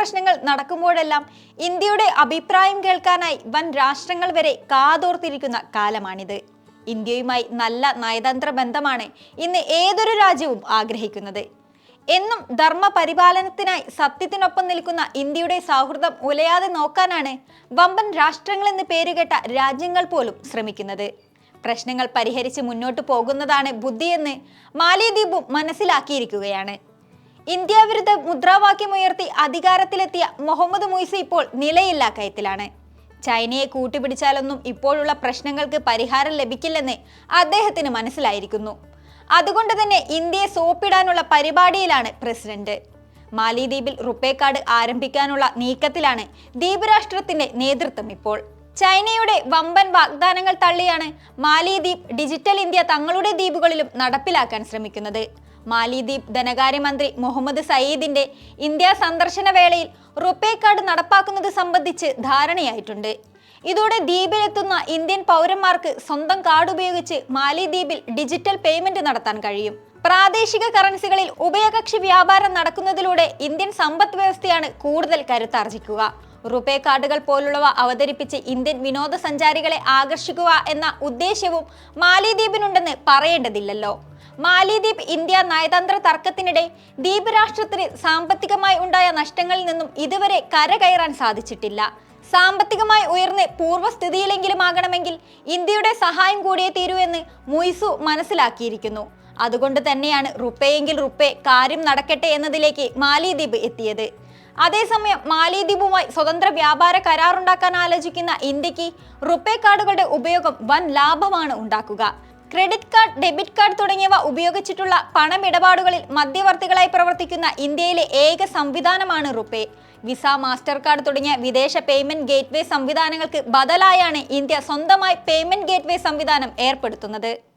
പ്രശ്നങ്ങൾ നടക്കുമ്പോഴെല്ലാം ഇന്ത്യയുടെ അഭിപ്രായം കേൾക്കാനായി വൻ രാഷ്ട്രങ്ങൾ വരെ കാതോർത്തിരിക്കുന്ന കാലമാണിത്. ഇന്ത്യയുമായി നല്ല നയതന്ത്ര ബന്ധമാണ് ഇന്ന് ഏതൊരു രാജ്യവും ആഗ്രഹിക്കുന്നത്. എന്നും ധർമ്മപരിപാലനത്തിനായി സത്യത്തിനൊപ്പം നിൽക്കുന്ന ഇന്ത്യയുടെ സൗഹൃദം ഉലയാതെ നോക്കാനാണ് വമ്പൻ രാഷ്ട്രങ്ങളെന്ന് പേരുകേട്ട രാജ്യങ്ങൾ പോലും ശ്രമിക്കുന്നത്. പ്രശ്നങ്ങൾ പരിഹരിച്ച് മുന്നോട്ട് പോകുന്നതാണ് ബുദ്ധിയെന്ന് മാലിദ്വീപും മനസ്സിലാക്കിയിരിക്കുകയാണ്. ഇന്ത്യ വിരുദ്ധ മുദ്രാവാക്യമുയർത്തി അധികാരത്തിലെത്തിയ മുഹമ്മദ് മുയ്സി ഇപ്പോൾ നിലയില്ലാ കയത്തിലാണ്. ചൈനയെ കൂട്ടുപിടിച്ചാലൊന്നും ഇപ്പോഴുള്ള പ്രശ്നങ്ങൾക്ക് പരിഹാരം ലഭിക്കില്ലെന്ന് അദ്ദേഹത്തിന് മനസ്സിലായിരിക്കുന്നു. അതുകൊണ്ട് തന്നെ ഇന്ത്യയെ സോപ്പിടാനുള്ള പരിപാടിയിലാണ് പ്രസിഡന്റ്. മാലിദ്വീപിൽ റുപ്പേ കാർഡ് ആരംഭിക്കാനുള്ള നീക്കത്തിലാണ് ദ്വീപ് രാഷ്ട്രത്തിന്റെ നേതൃത്വം ഇപ്പോൾ. ചൈനയുടെ വമ്പൻ വാഗ്ദാനങ്ങൾ തള്ളിയാണ് മാലിദ്വീപ് ഡിജിറ്റൽ ഇന്ത്യ തങ്ങളുടെ ദ്വീപുകളിലും നടപ്പിലാക്കാൻ ശ്രമിക്കുന്നത്. മാലിദ്വീപ് ധനകാര്യമന്ത്രി മുഹമ്മദ് സയീദിന്റെ ഇന്ത്യ സന്ദർശന വേളയിൽ റുപ്പേ കാർഡ് നടപ്പാക്കുന്നത് സംബന്ധിച്ച് ധാരണയായിട്ടുണ്ട്. ഇതോടെ ദ്വീപിലെത്തുന്ന ഇന്ത്യൻ പൗരന്മാർക്ക് സ്വന്തം കാർഡ് ഉപയോഗിച്ച് മാലിദ്വീപിൽ ഡിജിറ്റൽ പേയ്മെന്റ് നടത്താൻ കഴിയും. പ്രാദേശിക കറൻസികളിൽ ഉഭയകക്ഷി വ്യാപാരം നടക്കുന്നതിലൂടെ ഇന്ത്യൻ സമ്പദ് വ്യവസ്ഥയാണ് കൂടുതൽ കരുത്താർജിക്കുക. റുപേ കാർഡുകൾ പോലുള്ളവ അവതരിപ്പിച്ച് ഇന്ത്യൻ വിനോദസഞ്ചാരികളെ ആകർഷിക്കുക എന്ന ഉദ്ദേശ്യവും മാലിദ്വീപിനുണ്ടെന്ന് പറയേണ്ടതില്ലല്ലോ. മാലിദ്വീപ് ഇന്ത്യ നയതന്ത്ര തർക്കത്തിനിടെ ദ്വീപ് രാഷ്ട്രത്തിന് സാമ്പത്തികമായി ഉണ്ടായ നഷ്ടങ്ങളിൽ നിന്നും ഇതുവരെ കരകയറാൻ സാധിച്ചിട്ടില്ല. സാമ്പത്തികമായി ഉയർന്ന് പൂർവസ്ഥിതിയിലെങ്കിലും ആകണമെങ്കിൽ ഇന്ത്യയുടെ സഹായം കൂടിയേ തീരൂ എന്ന് മുയ്സു മനസ്സിലാക്കിയിരിക്കുന്നു. അതുകൊണ്ട് തന്നെയാണ് റുപ്പേയെങ്കിൽ റുപ്പേ കാര്യം നടക്കട്ടെ എന്നതിലേക്ക് മാലിദ്വീപ് എത്തിയത്. അതേസമയം മാലിദ്വീപുമായി സ്വതന്ത്ര വ്യാപാര കരാറുണ്ടാക്കാൻ ആലോചിക്കുന്ന ഇന്ത്യയ്ക്ക് റുപ്പേ കാർഡുകളുടെ ഉപയോഗം വൻ ലാഭമാണ് ഉണ്ടാക്കുക. ക്രെഡിറ്റ് കാർഡ് ഡെബിറ്റ് കാർഡ് തുടങ്ങിയവ ഉപയോഗിച്ചിട്ടുള്ള പണമിടപാടുകളിൽ മധ്യവർത്തികളായി പ്രവർത്തിക്കുന്ന ഇന്ത്യയിലെ ഏക സംവിധാനമാണ് റുപ്പേ വിസ മാസ്റ്റർ കാർഡ് തുടങ്ങിയ വിദേശ പേയ്മെന്റ് ഗേറ്റ്വേ സംവിധാനങ്ങൾക്ക് ബദലായാണ് ഇന്ത്യ സ്വന്തമായി പേയ്മെന്റ് ഗേറ്റ്വേ സംവിധാനം ഏർപ്പെടുത്തുന്നത്.